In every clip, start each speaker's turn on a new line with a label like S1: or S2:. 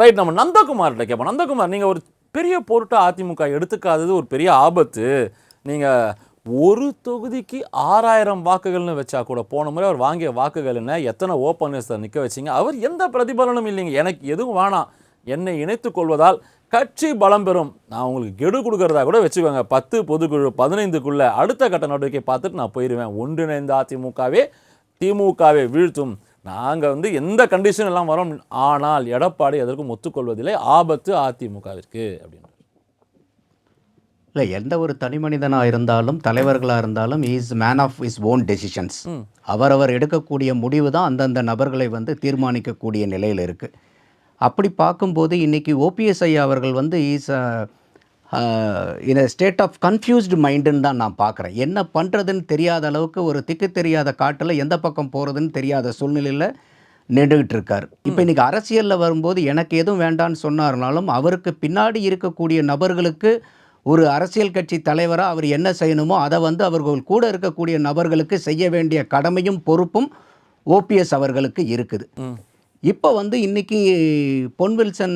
S1: Right நம்ம நந்தகுமார்கிட்ட கேட்போம். நந்தகுமார் நீங்கள் ஒரு பெரிய பொருட்டை அதிமுக எடுத்துக்காதது ஒரு பெரிய ஆபத்து. நீங்கள் ஒரு தொகுதிக்கு ஆறாயிரம் வாக்குகள்னு வச்சா கூட போன முறை அவர் வாங்கிய வாக்குகள் என்ன? எத்தனை ஓப்பனர்ஸ் நிற்க வச்சீங்க? அவர் எந்த பிரதிபலனும் இல்லைங்க. எனக்கு எதுவும் வேணாம். என்னை இணைத்து கொள்வதால் கட்சி பலம் பெறும். நான் உங்களுக்கு கெடு கொடுக்குறதா கூட வச்சுக்கோங்க. பத்து பொதுக்குழு பதினைந்துக்குள்ளே அடுத்த கட்ட நடவடிக்கை பார்த்துட்டு நான் போயிடுவேன் ஒன்றிணைந்த அதிமுகவே திமுகவை வீழ்த்தும். நாங்கள் வந்து எந்த கண்டிஷன் எல்லாம் வரோம் ஆனால் எடப்பாடி எதற்கும் ஒத்துக்கொள்வதில்லை. ஆபத்து அதிமுகவிற்கு அப்படின்னு
S2: இல்லை எந்த ஒரு தனி மனிதனாக இருந்தாலும் தலைவர்களாக இருந்தாலும் is man of his own decisions அவரவர் எடுக்கக்கூடிய முடிவு தான் அந்தந்த நபர்களை வந்து தீர்மானிக்கக்கூடிய நிலையில் இருக்குது அப்படி பார்க்கும்போது இன்னைக்கு ஓபிஎஸ் ஐயா அவர்கள் வந்து is in state of confused மைண்டுன்னு தான் நான் பார்க்குறேன். என்ன பண்ணுறதுன்னு தெரியாத அளவுக்கு ஒரு திக்கு தெரியாத காட்டில் எந்த பக்கம் போகிறதுன்னு தெரியாத சூழ்நிலையில் நின்றுகிட்டு இருக்கார். இப்போ இன்னைக்கு அரசியலில் வரும்போது எனக்கு எதுவும் வேண்டான்னு சொன்னார்னாலும் அவருக்கு பின்னாடி இருக்கக்கூடிய நபர்களுக்கு ஒரு அரசியல் கட்சி தலைவராக அவர் என்ன செய்யணுமோ அதை வந்து அவர்கள் கூட இருக்கக்கூடிய நபர்களுக்கு செய்ய வேண்டிய கடமையும் பொறுப்பும் ஓபிஎஸ் அவர்களுக்கு இருக்குது. இப்போ வந்து இன்னைக்கு பொன்வில்சன்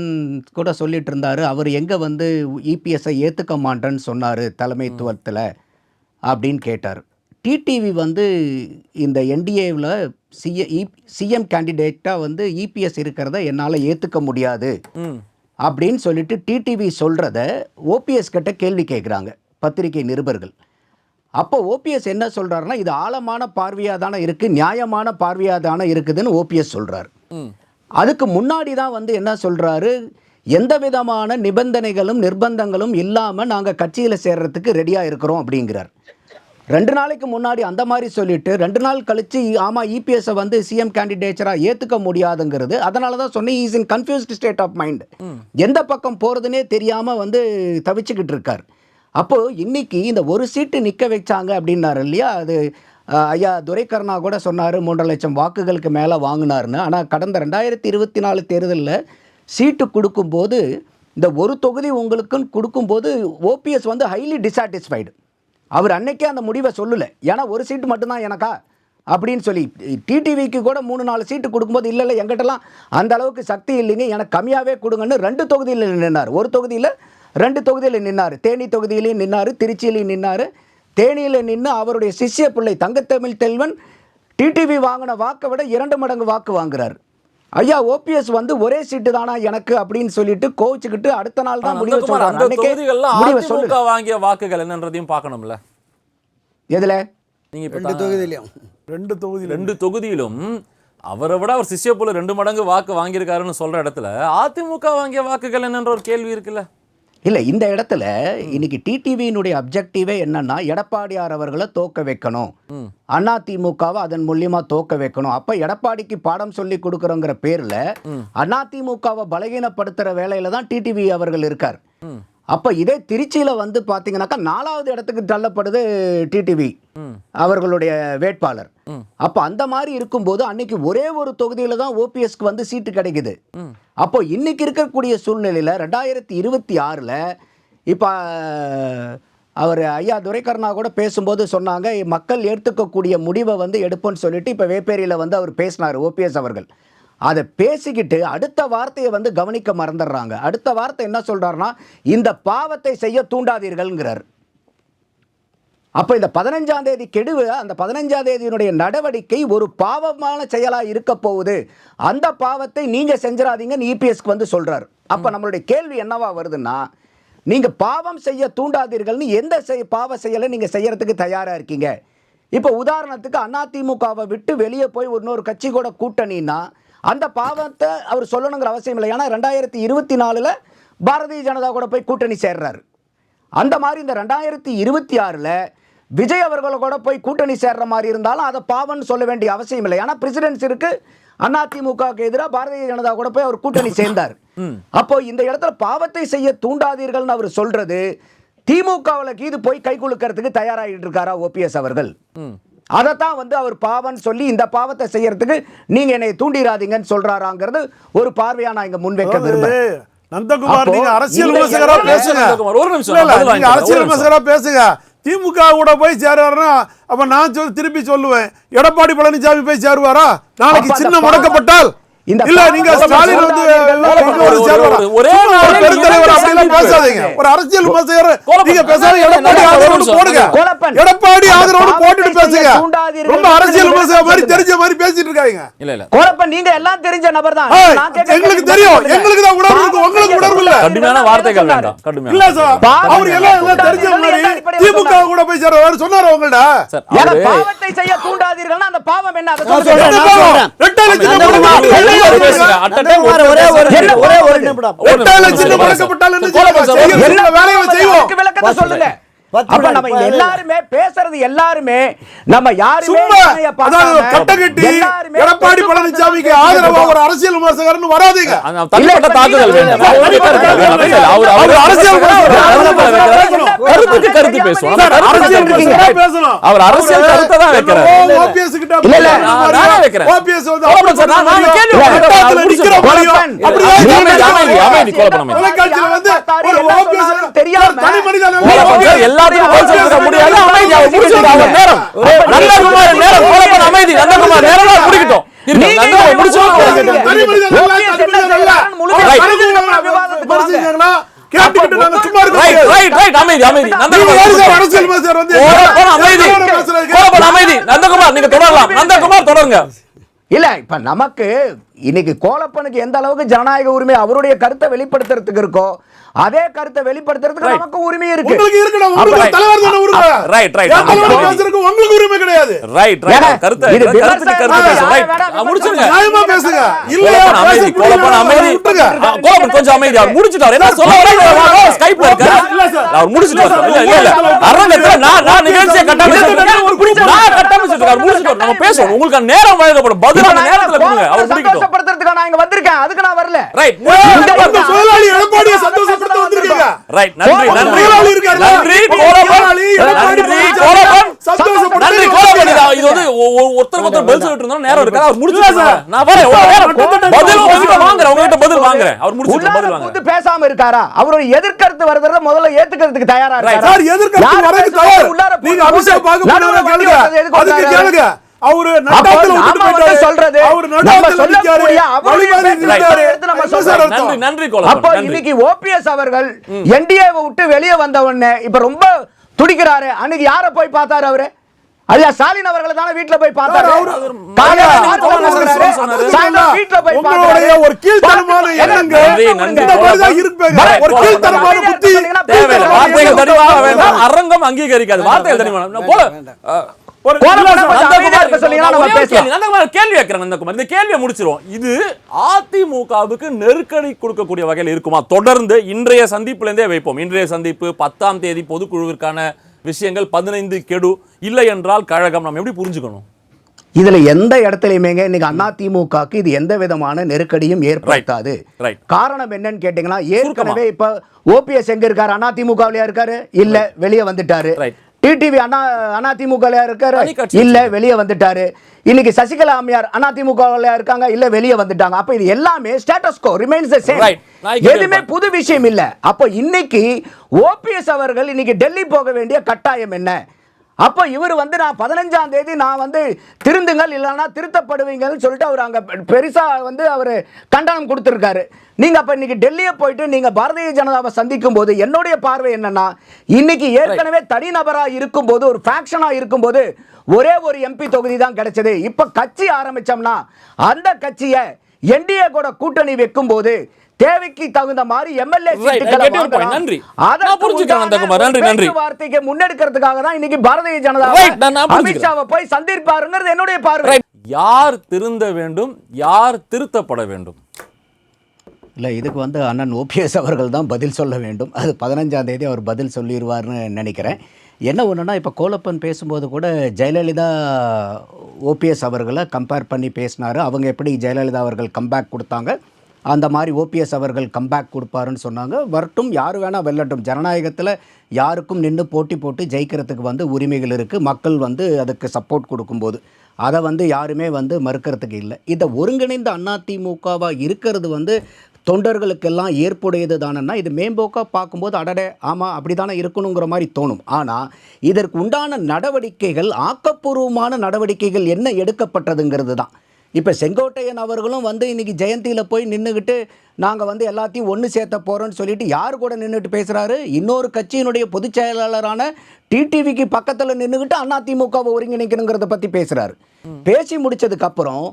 S2: கூட சொல்லிட்டு இருந்தாரு அவர் எங்கே வந்து இபிஎஸ்ஐ ஏற்றுக்க மாட்டேன்னு சொன்னார் தலைமைத்துவத்தில் அப்படின்னு கேட்டார். டிடிவி வந்து இந்த என்டிஏவில் சிஎ சிஎம் கேண்டிடேட்டாக வந்து இபிஎஸ் இருக்கிறத என்னால் ஏற்றுக்க முடியாது அப்படின்னு சொல்லிட்டு டிடிவி சொல்கிறத ஓபிஎஸ் கிட்ட கேள்வி கேட்குறாங்க பத்திரிகை நிருபர்கள். அப்போ ஓபிஎஸ் என்ன சொல்கிறாருன்னா இது ஆழமான பார்வையாக தானே இருக்குது நியாயமான பார்வையாக தானே இருக்குதுன்னு ஓபிஎஸ் சொல்கிறார் அதுக்கு முன்னாடி தான் வந்து என்ன சொல்கிறாரு எந்த விதமான நிபந்தனைகளும் நிர்பந்தங்களும் இல்லாமல் நாங்கள் கட்சியில் சேர்றதுக்கு ரெடியாக இருக்கிறோம் அப்படிங்கிறார். ரெண்டு நாளைக்கு முன்னாடி அந்த மாதிரி சொல்லிட்டு ரெண்டு நாள் கழிச்சு ஆமாம் இபிஎஸ்ஸை வந்து சிஎம் கேண்டிடேச்சராக ஏற்றுக்க முடியாதுங்கிறது அதனால தான் சொன்னேன் is in confused state of mind எந்த பக்கம் போகிறதுனே தெரியாமல் வந்து தவிச்சுக்கிட்டு இருக்கார். அப்போது இன்னைக்கு இந்த ஒரு சீட்டு நிற்க வச்சாங்க அப்படின்னாரு இல்லையா? அது ஐயா துரைக்கருணா கூட சொன்னார் மூன்றரை லட்சம் வாக்குகளுக்கு மேலே வாங்கினாருன்னு. ஆனால் கடந்த ரெண்டாயிரத்தி இருபத்தி நாலு தேர்தலில் சீட்டு கொடுக்கும்போது இந்த ஒரு தொகுதி உங்களுக்குன்னு கொடுக்கும்போது ஓபிஎஸ் வந்து ஹைலி டிசாட்டிஸ்ஃபைடு அவர் அன்னைக்கே அந்த முடிவை சொல்லலை. ஏன்னா ஒரு சீட்டு மட்டும்தான் எனக்கா? அப்படின்னு சொல்லி டிடிவிக்கு கூட மூணு நாலு சீட்டு கொடுக்கும்போது இல்லை இல்லை எங்கிட்டலாம் அந்த அளவுக்கு சக்தி இல்லைங்க எனக்கு கம்மியாகவே கொடுங்கன்னு ரெண்டு தொகுதியில் நின்னார். ஒரு தொகுதியில் ரெண்டு தொகுதியில் நின்னார். தேனி தொகுதியிலையும் நின்னார் திருச்சியிலையும் நின்னார். தேனியில் நின்று அவருடைய சிஷ்ய பிள்ளை தங்கத்தமிழ் செல்வன் டிடிவி வாங்கின வாக்கை விட இரண்டு மடங்கு வாக்கு வாங்குறார். ஐயா ஓபிஎஸ் வந்து ஒரே சீட்டு தானா எனக்கு அப்படின்னு சொல்லிட்டு கோவிச்சுக்கிட்டு அடுத்த நாள் தான் முடிவு
S1: அதிமுக வாங்கிய வாக்குகள் என்னன்றதையும் பார்க்கணும்ல?
S2: எதுல?
S1: நீங்க
S3: ரெண்டு தொகுதியிலையும்.
S4: ரெண்டு தொகுதியில்
S1: ரெண்டு தொகுதியிலும் அவரை விட அவர் சிஷ்யப்புல ரெண்டு மடங்கு வாக்கு வாங்கியிருக்காருன்னு சொல்ற இடத்துல அதிமுக வாங்கிய வாக்குகள் என்னன்ற ஒரு கேள்வி இருக்குல்ல?
S2: இல்லை இந்த இடத்துல இன்னைக்கு டிடிவியினுடைய அப்ஜெக்டிவே என்னன்னா எடப்பாடியார் அவர்களை தோக்க வைக்கணும்
S1: ம்.
S2: அதிமுகவை அதன் மூலியமா தோக்க வைக்கணும் அப்ப எடப்பாடிக்கு பாடம் சொல்லி கொடுக்குறோங்கிற பேர்ல அதிமுகவை பலகீனப்படுத்துற வேலையில தான் டிடிவி அவர்கள் இருக்கார். அப்ப இதே திருச்சியில வந்து பாத்தீங்கன்னாக்கா நாலாவது இடத்துக்கு தள்ளப்படுது டிடிவி. அவர்களுடைய வேட்பாளர். அப்ப அந்த மாதிரி இருக்கும்போது அன்னைக்கு ஒரே ஒரு தொகுதியில தான் ஓபிஎஸ்க்கு வந்து சீட்டு கிடைக்குது. அப்போ இன்னைக்கு இருக்கக்கூடிய சூழ்நிலையில் ரெண்டாயிரத்தி இருபத்தி ஆறில் இப்போ அவர் ஐயா துரைக்கருணா கூட பேசும்போது சொன்னாங்க மக்கள் ஏற்றுக்கக்கூடிய முடிவை வந்து எடுப்போம்னு சொல்லிட்டு இப்போ வேப்பேரியில் வந்து அவர் பேசினார் ஓபிஎஸ் அவர்கள் அதை பேசிக்கிட்டு அடுத்த வார்த்தையை வந்து கவனிக்க மறந்துடுறாங்க. அடுத்த வார்த்தை என்ன சொல்றாருன்னா இந்த பாவத்தை செய்ய தூண்டாதீர்கள்ங்கிறார். அப்போ இந்த பதினஞ்சாம் தேதி கெடுவு அந்த பதினஞ்சாம் தேதியினுடைய நடவடிக்கை ஒரு பாவமான செயலாக இருக்க போகுது. அந்த பாவத்தை நீங்க செஞ்சிடாதீங்கன்னு இபிஎஸ்க்கு வந்து சொல்றாரு. அப்ப நம்மளுடைய கேள்வி என்னவா வருதுன்னா நீங்க பாவம் செய்ய தூண்டாதீர்கள்னு எந்த செய் பாவ செயலை நீங்க செய்யறதுக்கு தயாரா இருக்கீங்க? இப்போ உதாரணத்துக்கு அதிமுகவை விட்டு வெளியே போய் இன்னொரு கட்சி கூட கூட்டணின்னா அந்த பாவத்தை அவர் சொல்லணுங்கிற அவசியம் இல்லை. ஏன்னா ரெண்டாயிரத்தி இருபத்தி நாலில் பாரதிய ஜனதா கூட போய் கூட்டணி சேர்றாரு. அந்த மாதிரி இந்த ரெண்டாயிரத்தி இருபத்தி ஆறில் விஜய் அவர்களை கூட போய் கூட்டணி சேர்ற மாதிரி இருந்தாலும் அதை பாவம்னு சொல்ல வேண்டிய அவசியம் இல்லை. ஏன்னா பிரசிடென்ஸ் இருக்கு. அதிமுகவுக்கு எதிராக பாரதிய ஜனதா கூட போய் அவர் கூட்டணி சேர்ந்தார். அப்போ இந்த இடத்துல பாவத்தை செய்ய தூண்டாதீர்கள்னு அவர் சொல்றது திமுகவில் கீது போய் கை குலுக்கிறதுக்கு தயாராகிட்டு இருக்காரா ஓபிஎஸ் அவர்கள். அதைத்தான் வந்து அவர் பாவம்னு சொல்லி இந்த பாவத்தை செய்யறதுக்கு நீங்க என்னை தூண்டிராதீங்கன்னு சொல்றாராங்கிறது ஒரு பார்வையா நான் இங்க முன்வைக்க விரும்புறேன்.
S4: நந்தகுமார் நீங்க அரசியல் விமர்சகரா பேசுங்க.
S1: நந்தகுமார், ஒரு நிமிஷம்,
S4: அரசியல். விமர்சகரா பேசுங்க. திமுக கூட போய் சேருவாருன்னா அப்ப நான் திருப்பி சொல்லுவேன். எடப்பாடி பழனிசாமி போய் சேருவாரா? நாளைக்கு சின்ன முடக்கப்பட்டால்
S2: இந்த
S4: இல்ல நீங்க ஸ்டாலின் வந்து ஒரு சேர்வரா?
S1: ஒரே
S4: பெருந்தலைவர். பேசாதீங்க அரசியல் விமர்சகர். நீங்க பேசாத எடப்பாடி. போடுங்க. எடப்பாடி போட்டுட்டு பேசுங்க ரொம்ப அரசியல் விமர்சகர் மாதிரி. தெரிஞ்ச மாதிரி பேசிட்டு இருக்காங்க
S1: இல்ல இல்ல
S2: கோலப்பன் நீங்க எல்லாம் தெரிஞ்ச நபர் தான்
S4: எங்களுக்கு தெரியும். எங்களுக்கு தான் உணர்வு இருக்கு. உங்களுக்கு உணர்வு இல்ல.
S1: கடுமையான
S2: என்ன
S1: வார்த்தைகள்
S2: சொன்னாரு?
S1: வேண்டாம் கடுமையான
S4: இல்ல சார் அவர் எல்லாம் எல்லாம் தெரிஞ்ச மாதிரி திமுக. கூட போய் சேர சொன்னாரு உங்கள்ட்ட
S1: சார்
S2: பாவத்தை செய்ய தூண்டாதீர்கள்னா அந்த பாவம் என்ன அதை.
S3: சொல்றேன்,
S4: லட்சம்
S1: ஒரு- ஒரு
S3: நிமிடம்
S4: என்ன வேலையை செய்வோம்
S2: அப்ப நம்ம எல்லாருமே பேசுறது எல்லாருமே நம்ம யாருமே
S4: கட்டி எடப்பாடி பழனிசாமிக்கு ஆதரவா ஒரு அரசியல் விமர்சகர்னு வராதீங்க.
S1: தனிப்பட்ட தாக்குதல்
S4: அரசியல்
S1: கருத்துக்கு கருத்து பேசுவோம்.
S4: அரசியல்
S1: பேசுவோம்.
S4: பேசணும்.
S1: அவர் அரசியல் கருத்தை தான் வைக்கிறார்.
S4: OPS கிட்ட
S2: இல்ல,
S1: நான் வைக்கிறேன்.
S4: OPS வந்து
S1: நான் நான் கேள்வி கேட்கிறேன்.
S4: நிக்கிற அப்படியே?
S1: அமைதி,
S4: ஒரு
S2: தெரியாம
S4: தனி மனிதன்
S1: எல்லாத்துக்கும் பதில் சொல்லிட முடியாது. அமைதி. அவர் நேரம். நந்தகுமார் நேரம். கோலப்பன் அமைதி. நந்தகுமார் நேரம் முடிக்கட்டும். நந்தகுமார்
S2: நீங்க
S1: தொடரலாம். நந்தகுமார் தொடருங்க.
S2: இல்ல இப்ப நமக்கு இன்னைக்கு கோலப்பனுக்கு எந்த அளவுக்கு ஜனநாயக உரிமை அவருடைய கருத்தை வெளிப்படுத்துறதுக்கு இருக்கோ அதே கருத்தை வெளிப்படுத்துறதுக்கு. நமக்கு உரிமை இருக்கு
S4: உங்களுக்கு இருக்கணும் உங்களுக்கு. தலைவர் தானே உரிமை
S1: right.
S4: என் தலைவர் பேசுறதுக்கு உங்களுக்கு உரிமை கிடையாது
S1: ரைட், ரைட். கருத்தை
S2: இது
S1: கருத்து.
S2: யாரை
S1: ரைட். முடிச்சிருங்க.
S4: நியாயமா பேசுங்க
S1: கோலப்பன் அமைதி, கோலப்பன் அமைதி. கோலப்பன் கொஞ்சம் அமைதி. அவர் முடிச்சிட்டார். என்ன சொல்ல வராங்க? ஸ்கைப்ல இருக்காரு.
S4: இல்ல சார்.
S1: அவர் முடிச்சிட்டார். இல்ல, இல்ல, இல்ல. அரங்கத்துல நான் நான் நிகழ்ச்சியை கட்டமைச்சிட்டு. நான் கட்டமைச்சிட்டு இருக்கேன். அவர் முடிச்சிட்டார். நம்ம பேசுவோம். உங்களுக்கு நேரம் வழங்கப்படும். பதில் அந்த நேரத்துல கொடுங்க. அவர் முடிக்கட்டும்.
S2: சந்தோஷப்படுத்துறதுக்கு நான் இங்க வந்திருக்கேன். அதுக்கு நான் வரல.
S1: ரைட்.
S4: முதலாளி எடப்பாடியை சந்தோஷப்படுத்த வந்திருக்கீங்க.
S1: ரைட். நன்றி, நன்றி. நன்றி,
S4: எடப்பாடி
S1: நன்றி, கோலப்பன்.
S4: சந்தோஷப்படுத்த
S1: நன்றி
S4: நீங்க
S1: கோலப்பன். இது வந்து ஒ- ஒ- ஒருத்தருக்கு ஒருத்தர் பதில் சொல்லிட்டு இருந்தோம் நேரம் இருக்காது அவர் முடிச்சிட்டார்
S4: சார்.
S1: நான் வரேன். பதில் உங்ககிட்ட வாங்குறேன் உங்ககிட்ட பதில் வாங்குறேன். அவர்
S2: உள்ளார
S1: பதில் வாங்குறேன்.
S2: பேசாம இருக்காரா? அவருடைய எதிர்கருத்து வருதுறத முதல்ல ஏத்துக்கிறதுக்கு தயாரா இருக்காரா?
S4: சார் எதிர்க்கட்சி
S2: யார்
S4: வரதுக்கு தயார். நீங்க அபிஷேக் போனவங்க
S2: வண்டி
S4: கேளுங்க அதுக்கு? கேளுங்க. அவரு
S2: சொல்றது
S1: நன்றி
S2: அப்போ இன்னைக்கு ஓபிஎஸ் அவர்கள் என்டிஏவை விட்டு வெளியே வந்த உடனே இப்ப ரொம்ப துடிக்கிறாரு. அன்னைக்கு யார போய் பார்த்தாரு அவரு? ஐயா ஸ்டாலின் அவர்களை தானே வீட்டுல போய் பார்த்தாரு? வீட்டுல போய்
S4: உங்களுடைய
S2: பார்த்தாரு.
S4: ஒரு இருப்பேங்க.
S1: Right.
S4: ஒரு கீழ்த்தனமான
S2: அமைதியா
S4: புத்தி.
S1: வார்த்தைகள் தெளிவாக
S2: வேண்டாம்.
S1: வேண்டாம். அரங்கம் அங்கீகரிக்காது. வார்த்தைகள் தெளிவாக போல. கேள்வி. நந்தகுமார் கேள்வி கேட்கிறேன் நந்தகுமார். இந்த கேள்வியை முடிச்சிருவோம். இது அதிமுகவுக்கு நெருக்கடி கொடுக்கக்கூடிய வகையில் இருக்குமா? தொடர்ந்து இன்றைய சந்திப்பிலிருந்தே வைப்போம். இன்றைய சந்திப்பு பத்தாம் தேதி பொதுக்குழுவிற்கான விஷயங்கள் பதினைந்து கெடு இல்லை என்றால் கழகம் நம்ம எப்படி புரிஞ்சுக்கணும்?
S2: இதுல எந்த இடத்துலயுமேங்க இன்னைக்கு அதிமுகக்கு இது எந்த விதமான நெருக்கடியும் ஏற்படுத்தாது. காரணம் என்னன்னு கேட்டீங்கன்னா ஏற்கனவே இப்ப ஓபிஎஸ் எங்க இருக்காரு? அதிமுகவிலயா இருக்காரு? இல்ல வெளியே வந்துட்டாரு. டிடிவி அண்ணா அதிமுகலயா இருக்காரு. இல்ல வெளியே வந்துட்டாரு. இன்னைக்கு சசிகலா அம்மையார் அதிமுகவிலயா இருக்காங்க இல்ல வெளியே வந்துட்டாங்க. அப்ப இது எல்லாமே ஸ்டேட்டஸ் கோ ரிமைன்ஸ் சேம் எதுவுமே. புது விஷயம் இல்ல. அப்போ இன்னைக்கு ஓபிஎஸ் அவர்கள் இன்னைக்கு டெல்லி போக வேண்டிய கட்டாயம் என்ன? அப்போ இவர் வந்து நான் பதினஞ்சாம் தேதி நான் வந்து திருந்துங்கள் இல்லைன்னா திருத்தப்படுவீங்கன்னு சொல்லிட்டு அவர் அங்க பெருசா வந்து அவர் கண்டனம் கொடுத்துருக்காரு. நீங்க அப்ப இன்னைக்கு டெல்லியை போயிட்டு நீங்க பாரதிய ஜனதாவை சந்திக்கும் போது என்னுடைய பார்வை என்னன்னா இன்னைக்கு ஏற்கனவே தனிநபரா இருக்கும்போது ஒரு ஃபேக்ஷனா இருக்கும்போது ஒரே ஒரு எம்பி தொகுதி தான் கிடைச்சது. இப்ப கட்சி ஆரம்பிச்சோம்னா அந்த கட்சியை என்டிஏ கூட கூட்டணி வைக்கும் போது தேவைக்கு தகுந்த மாதிரி எம்எல்ஏ.
S1: நன்றி. நான் புரிஞ்சுக்கிறேன். நன்றி, நன்றி.
S2: வார்த்தைக்கு முன்னெடுக்கிறதுக்காக தான் இன்னைக்கு பாரதிய ஜனதா. அமித்ஷாவை போய் சந்திப்பாருங்கிறது என்னுடைய பார்வை.
S1: யார் திருந்த வேண்டும் யார் திருத்தப்பட வேண்டும்
S2: இல்லை இதுக்கு வந்து அண்ணன் ஓபிஎஸ் அவர்கள் தான் பதில் சொல்ல வேண்டும் அது பதினஞ்சாம் தேதி அவர் பதில் சொல்லிடுவார்னு நினைக்கிறேன் என்ன ஒன்றுனா இப்போ கோலப்பன் பேசும்போது கூட ஜெயலலிதா ஓபிஎஸ் அவர்களை கம்பேர் பண்ணி பேசினார் அவங்க எப்படி ஜெயலலிதா அவர்கள் கம்பேக் கொடுத்தாங்க அந்த மாதிரி ஓபிஎஸ் அவர்கள் கம்பேக் கொடுப்பாருன்னு சொன்னாங்க. வரட்டும் யார் வேணால் வெல்லட்டும். ஜனநாயகத்தில் யாருக்கும் நின்று போட்டி போட்டு ஜெயிக்கிறதுக்கு வந்து உரிமைகள் இருக்குது மக்கள் வந்து அதுக்கு சப்போர்ட் கொடுக்கும்போது. அதை வந்து யாருமே வந்து மறுக்கிறதுக்கு இல்லை. இதை ஒருங்கிணைந்த அதிமுகவாக இருக்கிறது வந்து தொண்டர்களுக்கெல்லாம் ஏற்புடையது தானன்னா இது மேம்போக்காக பார்க்கும்போது அடடே ஆமாம் அப்படி தானே இருக்கணுங்கிற மாதிரி தோணும். ஆனால் இதற்கு உண்டான நடவடிக்கைகள் ஆக்கப்பூர்வமான நடவடிக்கைகள் என்ன எடுக்கப்பட்டதுங்கிறது தான் இப்போ செங்கோட்டையன் அவர்களும் வந்து இன்றைக்கி ஜெயந்தியில் போய் நின்றுக்கிட்டு நாங்கள் வந்து எல்லாத்தையும் ஒன்று சேர்த்த போகிறோம்னு சொல்லிட்டு யார் கூட நின்றுட்டு பேசுகிறாரு இன்னொரு கட்சியினுடைய பொதுச் செயலாளரான டிடிவிக்கு பக்கத்தில் நின்றுக்கிட்டு அதிமுகவை ஒருங்கிணைக்கணுங்கிறத பற்றி பேசுகிறாரு பேசி முடிச்சதுக்கப்புறம்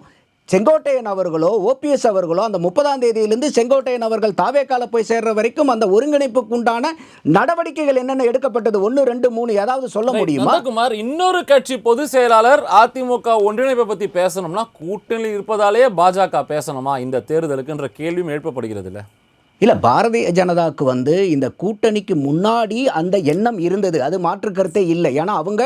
S2: செங்கோட்டையன் அவர்களோ ஓபிஎஸ் அவர்களோ அந்த முப்பதாம் தேதியிலிருந்து செங்கோட்டையன் அவர்கள் தாவேக்கால போய் சேர்ற வரைக்கும் அந்த ஒருங்கிணைப்புக்கு உண்டான நடவடிக்கைகள் என்னென்ன எடுக்கப்பட்டது? ஒன்று ரெண்டு மூணு ஏதாவது சொல்ல முடியுமா?
S1: நந்தகுமார் இன்னொரு கட்சி பொதுச் செயலாளர் அதிமுக ஒன்றிணைப்பை பத்தி பேசணும்னா கூட்டணியில் இருப்பதாலேயே பாஜக பேசணுமா? இந்த தேர்தலுக்குன்ற கேள்வியும் எழுப்பப்படுகிறது இல்ல
S2: இல்லை பாரதிய ஜனதாவுக்கு வந்து இந்த கூட்டணிக்கு முன்னாடி அந்த எண்ணம் இருந்தது. அது மாற்று கருத்தே இல்லை. ஏன்னா அவங்க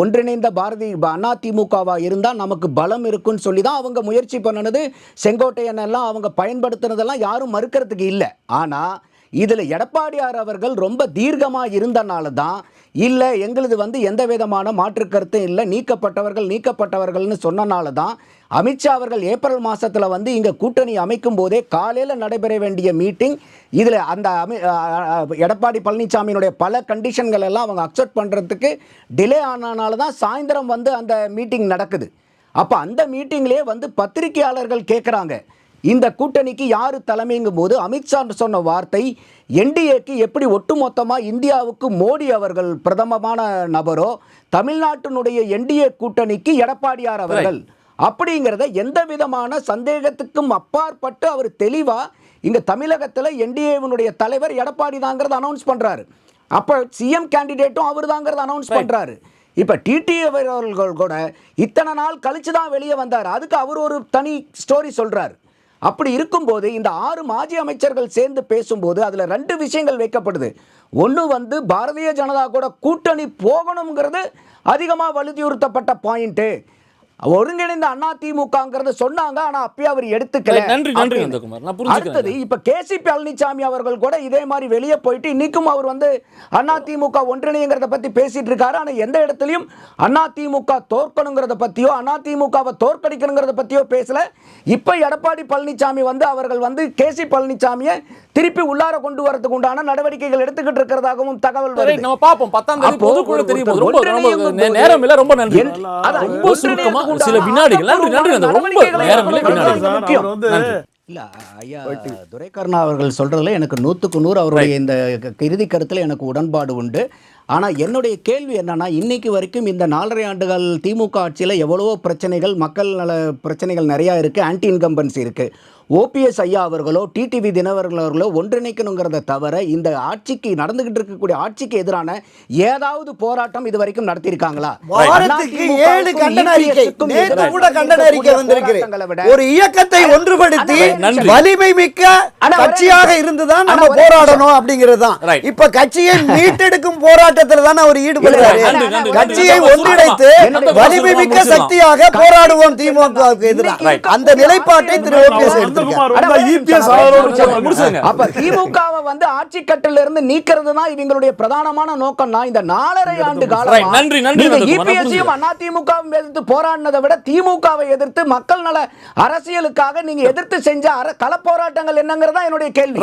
S2: ஒன்றிணைந்த பாரதி அதிமுகவாக இருந்தால் நமக்கு பலம் இருக்குன்னு சொல்லி தான் அவங்க முயற்சி பண்ணினது. செங்கோட்டையன் எல்லாம் அவங்க பயன்படுத்தினதெல்லாம் யாரும் மறுக்கிறதுக்கு இல்லை. ஆனால் இதில் எடப்பாடியார் அவர்கள் ரொம்ப தீர்க்கமாக இருந்தனால தான் இல்லை எங்களது வந்து எந்த விதமான மாற்று கருத்தும் இல்லை. நீக்கப்பட்டவர்கள் நீக்கப்பட்டவர்கள்னு சொன்னனால தான் அமித்ஷா அவர்கள் ஏப்ரல் மாதத்தில் வந்து இங்கே கூட்டணி அமைக்கும் போதே காலையில் நடைபெற வேண்டிய மீட்டிங் இதில் அந்த அமி எடப்பாடி பழனிசாமியினுடைய பல கண்டிஷன்கள் எல்லாம் அவங்க அக்செப்ட் பண்ணுறதுக்கு டிலே ஆனனால தான் சாயந்தரம் வந்து அந்த மீட்டிங் நடக்குது. அப்போ அந்த மீட்டிங்லேயே வந்து பத்திரிகையாளர்கள் கேட்குறாங்க இந்த கூட்டணிக்கு யார் தலைமைங்கும் போது அமித்ஷா சொன்ன வார்த்தை என்டிஏக்கு எப்படி ஒட்டுமொத்தமாக இந்தியாவுக்கு மோடி அவர்கள் பிரதமமான நபரோ தமிழ்நாட்டினுடைய என்டிஏ கூட்டணிக்கு எடப்பாடியார் அவர்கள் அப்படிங்கிறத எந்த விதமான சந்தேகத்துக்கும் அப்பாற்பட்டு அவர் தெளிவாக இங்கே தமிழகத்தில் என்டிஏவினுடைய தலைவர் எடப்பாடி தாங்கிறத அனௌன்ஸ் பண்ணுறாரு அப்போ சிஎம் கேண்டிடேட்டும் அவர் தாங்கிறத அனௌன்ஸ் பண்ணுறாரு இப்போ டிடி அவர்கள் கூட இத்தனை நாள் கழிச்சு தான் வெளியே வந்தார். அதுக்கு அவர் ஒரு தனி ஸ்டோரி சொல்றார். அப்படி இருக்கும்போது இந்த ஆறு மாஜி அமைச்சர்கள் சேர்ந்து பேசும்போது அதில் ரெண்டு விஷயங்கள் வைக்கப்படுது. ஒன்று வந்து பாரதிய ஜனதா கூட கூட்டணி போகணுங்கிறது அதிகமாக வலியுறுத்தப்பட்ட பாயிண்ட்டு ஒருங்கிணைந்த அதிமுகங்கிறத சொன்னாங்க ஆனா அப்பயே அவர் எடுத்துக்கல.
S1: நன்றி, நன்றி.
S2: அடுத்தது இப்ப கேசி பழனிசாமி அவர்கள் கூட இதே மாதிரி வெளியே போயிட்டு இன்னைக்கும் அவர் வந்து அதிமுக ஒன்றிணைங்கிறத பத்தி பேசிட்டு இருக்காரு. ஆனா எந்த இடத்துலயும் அதிமுக தோற்கணுங்கிறத பத்தியோ அதிமுகவை தோற்கடிக்கணுங்கிறத பத்தியோ பேசல. இப்ப எடப்பாடி பழனிசாமி வந்து அவர்கள் வந்து கேசி பழனிசாமியை திருப்பி உள்ளார கொண்டு வரதுக்கு உண்டான நடவடிக்கைகள் எடுத்துக்கிட்டு இருக்கிறதாகவும் தகவல் வருது
S1: நம்ம பார்ப்போம் பத்தாம் தேதி பொதுக்குழு
S2: ஒரு-
S1: தெரிய
S2: ஒரு
S1: போகுது ரொம்ப நேரம் இல்ல ரொம்ப நன்றி ரொம்ப சுருக்கமா சில வினாடிகள் நன்றி. ரொம்ப நேரம் இல்லை. வினாடிகள்
S2: முக்கியம். இல்ல ஐயா துரைக்கருணா அவர்கள் சொல்றதுல எனக்கு நூற்றுக்கு நூறு அவருடைய இந்த இறுதி கருத்துல எனக்கு உடன்பாடு உண்டு ஆனா என்னுடைய கேள்வி என்னன்னா இன்னைக்கு வரைக்கும் இந்த நாலரை ஆண்டுகள் திமுக ஆட்சியில எவ்வளவோ பிரச்சனைகள் மக்கள் நல பிரச்சனைகள் நிறைய இருக்கு ஆன்டி இன்கம்பன்சி இருக்கு ஓபிஎஸ் ஐயா அவர்களோ டிடிவி தினகரன் அவர்களோ ஒன்றிணைக்கணுங்கிறத தவிர இந்த ஆட்சிக்கு நடந்துகிட்டு இருக்கக்கூடிய ஆட்சிக்கு எதிரான ஏதாவது போராட்டம் இது வரைக்கும் நடத்தியிருக்காங்களா
S3: ஒரு இயக்கத்தை ஒன்றுபடுத்தி. வலிமை மிக்க கட்சியாக. இருந்துதான் நம்ம போராடணும் அப்படிங்கிறது தான். இப்ப கட்சியை மீட்டெடுக்கும் போராட்டத்துல தான் அவர்
S2: நன்றி,
S3: கட்சியை. ஒன்றிணைத்து வலிமை மிக்க. சக்தியாக போராடுவோம் திமுகவுக்கு எதிராக. அந்த நிலைப்பாட்டை திரு ஓபிஎஸ்.
S2: அப்ப திமுகவை வந்து ஆட்சி கட்டில இருந்து நீக்கிறது தான் இவங்களுடைய பிரதானமான நோக்கம்னா இந்த நாலரை ஆண்டு காலம்
S1: நன்றி, நன்றி,
S2: இபிஎஸ்சியும் அதிமுகவும் எதிர்த்து போராடினதை விட திமுகவை எதிர்த்து மக்கள் நல அரசியலுக்காக நீங்க எதிர்த்து செஞ்ச கள போராட்டங்கள் என்னங்கிறதா என்னுடைய கேள்வி.